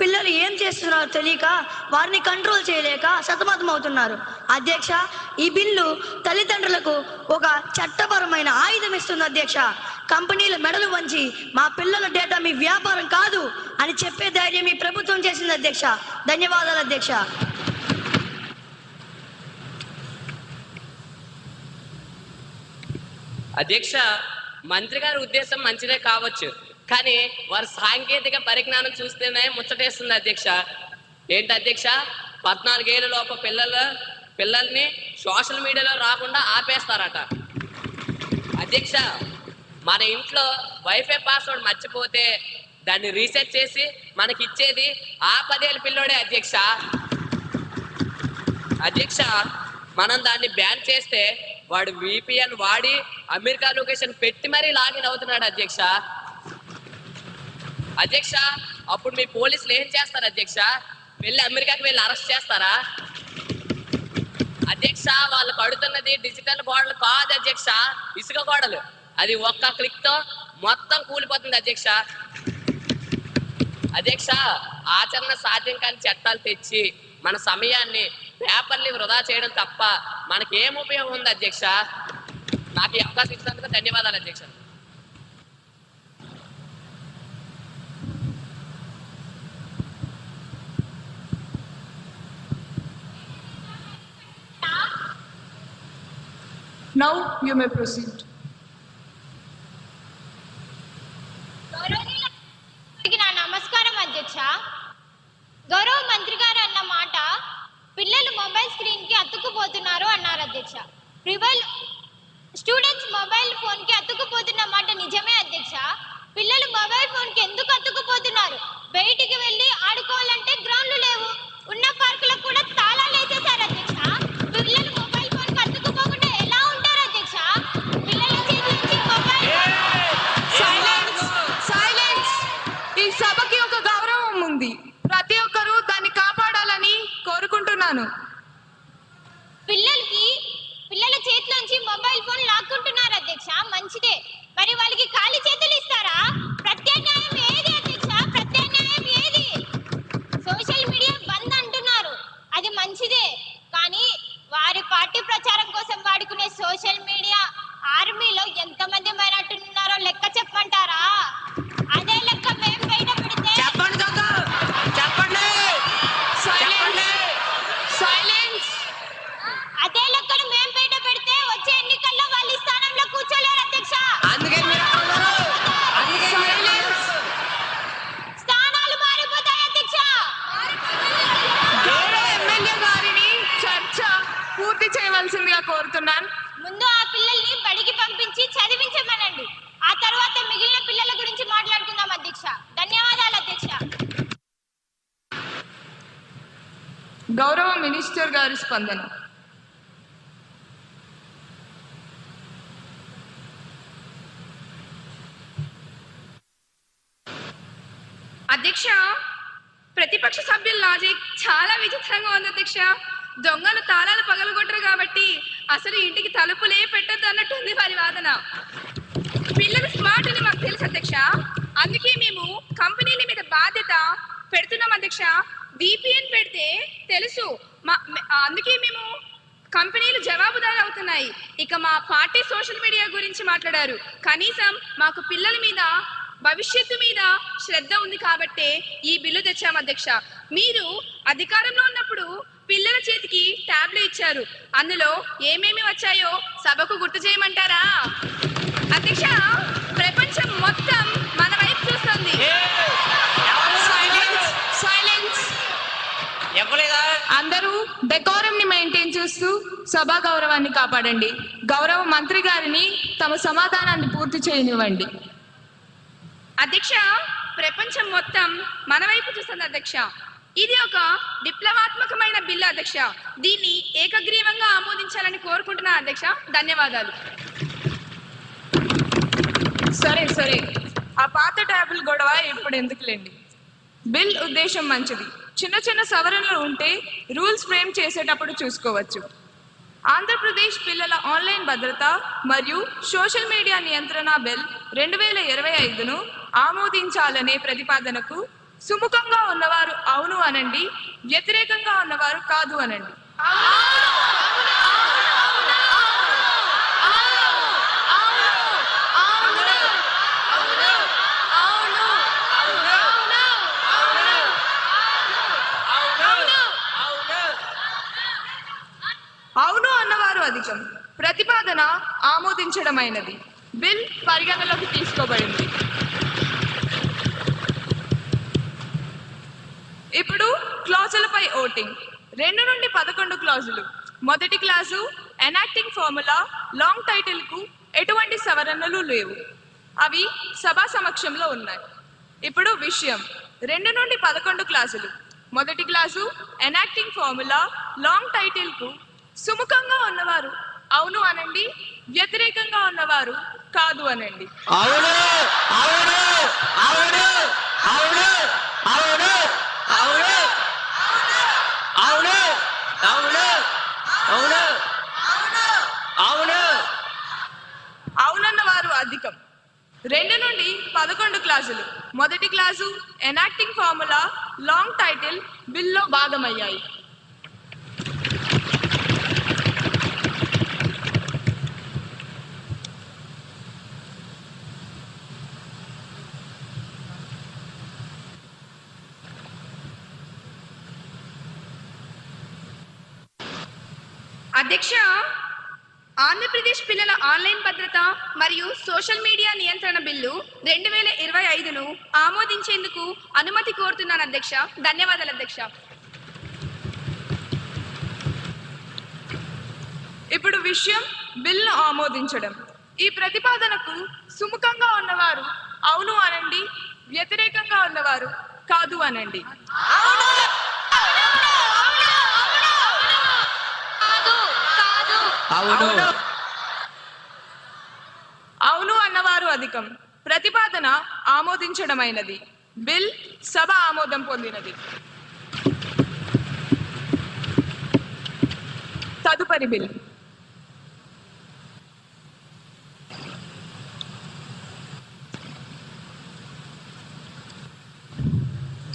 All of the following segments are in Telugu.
పిల్లలు ఏం చేస్తున్నారో తెలియక వారిని కంట్రోల్ చేయలేక సతమతం అవుతున్నారు అధ్యక్ష ఈ బిల్లు తల్లిదండ్రులకు ఒక చట్టపరమైన ఆయుధం ఇస్తుంది అధ్యక్ష. కంపెనీల మెడలు వంచి మా పిల్లల డేటా మీ వ్యాపారం కాదు అని చెప్పే ధైర్యం ఈ ప్రభుత్వం చేసింది అధ్యక్ష. ధన్యవాదాలు అధ్యక్ష. అధ్యక్ష మంత్రి గారి ఉద్దేశం మంచిదే కావచ్చు. కానీ వారి సాంకేతిక పరిజ్ఞానం చూస్తేనే ముచ్చటేస్తుంది అధ్యక్ష. ఏంటి అధ్యక్ష? పద్నాలుగేళ్ళ లోపు పిల్లల పిల్లల్ని సోషల్ మీడియాలో రాకుండా ఆపేస్తారట. అధ్యక్ష మన ఇంట్లో వైఫై పాస్వర్డ్ మర్చిపోతే దాన్ని రీసెట్ చేసి మనకి ఇచ్చేది ఆ పదేళ్ళ పిల్లోడే అధ్యక్ష. అధ్యక్ష మనం దాన్ని బ్యాన్ చేస్తే వాడు విపిఎన్ వాడి అమెరికా లొకేషన్ పెట్టి మరీ లాగిన్ అవుతున్నాడు అధ్యక్ష. అధ్యక్ష అప్పుడు మీ పోలీసులు ఏం చేస్తారు అధ్యక్ష? వెళ్ళి అమెరికాకి వెళ్ళి అరెస్ట్ చేస్తారా? అధ్యక్ష వాళ్ళు కడుతున్నది డిజిటల్ గోడలు కాదు అధ్యక్ష ఇసుక గోడలు. అది ఒక్క క్లిక్తో మొత్తం కూలిపోతుంది అధ్యక్ష. అధ్యక్ష ఆచరణ సాధ్యం కాని చట్టాలు తెచ్చి మన సమయాన్ని పేపర్ని వృధా చేయడం తప్ప మనకేం ఉపయోగం ఉంది అధ్యక్ష? నాకు ఈ అవకాశం ఇచ్చినందుకు ధన్యవాదాలు అధ్యక్ష. Now you may proceed. నా నమస్కారం అధ్యక్ష. గౌరవ మంత్రి గారు అన్న మాట పిల్లలు మొబైల్ స్క్రీన్కి అతుక్కుపోతున్నారు అన్నారు అధ్యక్ష. ప్రివల్ స్టూడెంట్స్ మొబైల్ ఫోన్కి అతుక్కుపోతున్న మాట నిజమే అధ్యక్ష. పిల్లలు మొబైల్ ఫోన్కి ఎందుకు అతుక్కుపోతున్నారు? బయటికి వెళ్ళి ఆడుకోవాలంటే గ్రౌండ్లు లేవు. ఉన్న పార్కులకు కూడా తాళాలు వేసేశారు అధ్యక్ష పిల్లలు మొబైల్ ఫోన్కి అతుక్కుపోకుండా ఎలా ఉంటారు అధ్యక్ష పిల్లల చేతి నుంచి మొబైల్ సైలెన్స్ సైలెన్స్ ఈ సభకి ఒక గౌరవం ఉంది ప్రతి ఒక్కరూ దాన్ని కాపాడాలని కోరుకుంటున్నాను పిల్లలకి పిల్లల చేతిలోంచి మొబైల్ ఫోన్ లాక్కుంటున్నారు అధ్యక్ష మంచిదే మరి వాళ్ళకి ఖాళీ చేతులు ఇస్తారా ప్రత్యామ్నాయం ఏది అధ్యక్ష ప్రత్యామ్నాయం ఏది సోషల్ మీడియా బంద్ అంటున్నారు అది మంచిదే కానీ వారి పార్టీ ప్రచారం కోసం వాడుకునే సోషల్ మీడియా ఆర్మీలో ఎంతమంది మైనట్టున్నారో లెక్క చెప్పమంటారా అదే లెక్క మేము బయట పెడితే చెప్పండి చెప్పండి సైలెన్స్ సైలెన్స్ అదే లెక్కను మేము బయట పెడితే వచ్చే ఎన్నికల్లో వాళ్ళు ఈ స్థానంలో కూర్చోలేరు అధ్యక్ష అందుకే మీరు సైలెన్స్ స్థానాలు మారిపోతాయి అధ్యక్ష గౌరవ ఎమ్మెల్యే గారిని చర్చ పూర్తి చేయవలసిందిగా కోరుతున్నాను ముందు ఆ పిల్లల్ని బడికి పంపించి చదివించమనండి ఆ తర్వాత మిగిలిన పిల్లల గురించి మాట్లాడుకుందాం అధ్యక్ష ధన్యవాదాలు అధ్యక్ష గౌరవ మినిస్టర్ గారి స్పందన. అధ్యక్ష ప్రతిపక్ష సభ్యుల లాజిక్ చాలా విచిత్రంగా ఉంది అధ్యక్ష. దొంగలు తాళాలు పగలగొట్టరు కాబట్టి అసలు ఇంటికి తలుపులే పెట్టద్దు అన్నట్టుంది వారి వాదన. పిల్లలు స్మార్ట్ అని మాకు తెలుసు అధ్యక్ష. అందుకే మేము కంపెనీల మీద బాధ్యత పెడుతున్నాం అధ్యక్ష. విపిఎన్ పెడితే తెలుసు. మా అందుకే మేము కంపెనీలు జవాబుదారు అవుతున్నాయి ఇక మా పార్టీ సోషల్ మీడియా గురించి మాట్లాడారు. కనీసం మాకు పిల్లల మీద భవిష్యత్తు మీద శ్రద్ధ ఉంది కాబట్టే ఈ బిల్లు తెచ్చాము అధ్యక్ష. మీరు అధికారంలో ఉన్నప్పుడు పిల్లల చేతికి ట్యాబ్లు ఇచ్చారు. అందులో ఏమేమి వచ్చాయో సభకు గుర్తు చేయమంటారా? అధ్యక్ష ప్రపంచం మొత్తం మన వైపు చూస్తుంది సైలెన్స్ సైలెన్స్ ఇవ్వలేదా అందరూ డెకోరం ని మెయింటైన్ చేస్తూ సభా గౌరవాన్ని కాపాడండి. గౌరవ మంత్రి గారిని తమ సమాధానాన్ని పూర్తి చేయనివ్వండి. అధ్యక్ష ప్రపంచం మొత్తం మన వైపు చూస్తుంది అధ్యక్ష. ఇది ఒక విప్లవాత్మకమైన బిల్లు అధ్యక్ష. దీన్ని ఏకగ్రీవంగా ఆమోదించాలని కోరుకుంటున్నా అధ్యక్ష. ధన్యవాదాలు. సరే సరే. ఆ పాత ట్యాబుల్ గొడవ ఇప్పుడు ఎందుకులేండి? బిల్ ఉద్దేశం మంచిది. చిన్న చిన్న సవరణలు ఉంటే రూల్స్ ఫ్రేమ్ చేసేటప్పుడు చూసుకోవచ్చు. ఆంధ్రప్రదేశ్ పిల్లల ఆన్లైన్ భద్రత మరియు సోషల్ మీడియా నియంత్రణ బిల్ రెండు వేల ఇరవై ఐదును ఆమోదించాలనే ప్రతిపాదనకు సుముఖంగా ఉన్నవారు అవును అనండి వ్యతిరేకంగా ఉన్నవారు కాదు అనండి. అవును అన్నవారు అధికం. ప్రతిపాదన ఆమోదించడమైనది. బిల్ పరిగణలోకి తీసుకోబడింది. ఇప్పుడు క్లాజులపై ఓటింగ్. రెండు నుండి పదకొండు క్లాజులు మొదటి క్లాజు ఎనాక్టింగ్ ఫార్ములా లాంగ్ టైటిల్కు ఎటువంటి సవరణలు లేవు. అవి సభా సమక్షంలో ఉన్నాయి. ఇప్పుడు విషయం. రెండు నుండి పదకొండు క్లాసులు. మొదటి క్లాసు ఎనాక్టింగ్ ఫార్ములా లాంగ్ టైటిల్కు సుముఖంగా ఉన్నవారు. అవును అనండి. వ్యతిరేకంగా ఉన్నవారు కాదు అనండి. అవును అవును అవును అవును అవును అవును అవును అవును అవును అవును. అవునన్న వారు అధికం. రెండు నుండి పదకొండు క్లాసులు. మొదటి class enacting formula long title బిల్లో భాగమయ్యాయి. అధ్యక్ష ఆంధ్రప్రదేశ్ పిల్లల ఆన్లైన్ భద్రత మరియు సోషల్ మీడియా నియంత్రణ బిల్లు రెండు వేల ఇరవై ఐదును ఆమోదించేందుకు అనుమతి కోరుతున్నాను అధ్యక్ష. ధన్యవాదాలు అధ్యక్ష. ఇప్పుడు విషయం బిల్ను ఆమోదించడం. ఈ ప్రతిపాదనకు సుముఖంగా ఉన్నవారు అవును అనండి వ్యతిరేకంగా ఉన్నవారు కాదు అనండి. అవును. అవును. అన్నవారు అధికం. ప్రతిపాదన ఆమోదించడమైనది. బిల్ సభ ఆమోదం పొందినది. తదుపరి బిల్.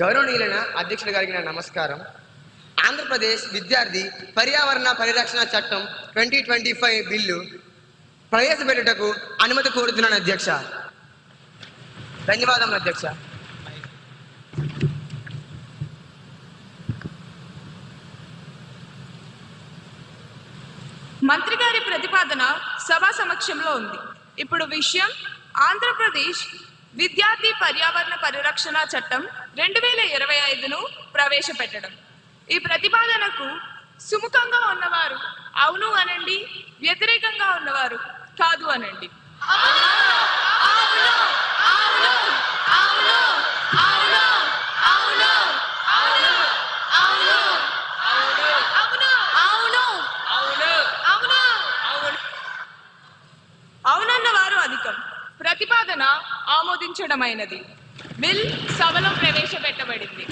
గౌరవనీయులైన అధ్యక్షుడు గారికి నా నమస్కారం. ఆంధ్రప్రదేశ్ విద్యార్థి పర్యావరణ పరిరక్షణ చట్టం ట్వంటీ ట్వంటీ ఫైవ్ బిల్లు ప్రవేశపెట్టుటకు అనుమతి కోరుతున్నాను అధ్యక్ష. ధన్యవాదములు అధ్యక్ష. మంత్రి గారి ప్రతిపాదన సభ సమక్షంలో ఉంది. ఇప్పుడు విషయం ఆంధ్రప్రదేశ్ విద్యార్థి పర్యావరణ పరిరక్షణ చట్టం రెండు వేల ఇరవై ఐదును ప్రవేశపెట్టడం. ఈ ప్రతిపాదనకు సుముఖంగా ఉన్నవారు అవును అనండి వ్యతిరేకంగా ఉన్నవారు కాదు అనండి. అవునన్నవారు అధికం. ప్రతిపాదన ఆమోదించడమైనది. బిల్ సభలో ప్రవేశపెట్టబడింది.